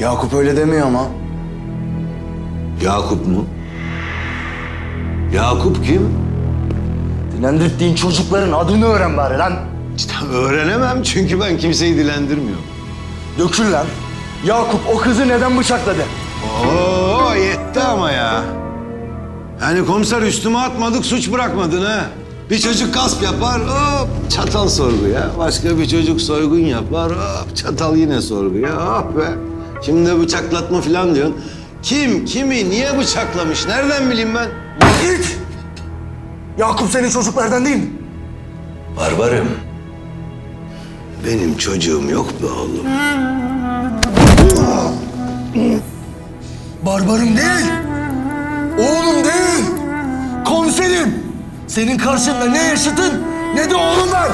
Yakup öyle demiyor ama. Yakup mu? Yakup kim? Dilendirdiğin çocukların adını öğren bari lan. İşte öğrenemem çünkü ben kimseyi dilendirmiyorum. Dökül lan. Yakup o kızı neden bıçakladı? Oo yetti ama ya. Yani komiser üstüme atmadık suç bırakmadın ha. Bir çocuk gasp yapar hop çatal sorguya. Başka bir çocuk soygun yapar hop çatal yine sorguya. Oh be. Şimdi bıçaklatma falan diyorsun. Kim kimi niye bıçaklamış nereden bileyim ben? Git! Yakup senin çocuklardan değil mi? Barbarım. Benim çocuğum yok be oğlum. Barbarım değil. Oğlum değil. Komiserim. Senin karşında ne yaşıtın ne de oğlum var.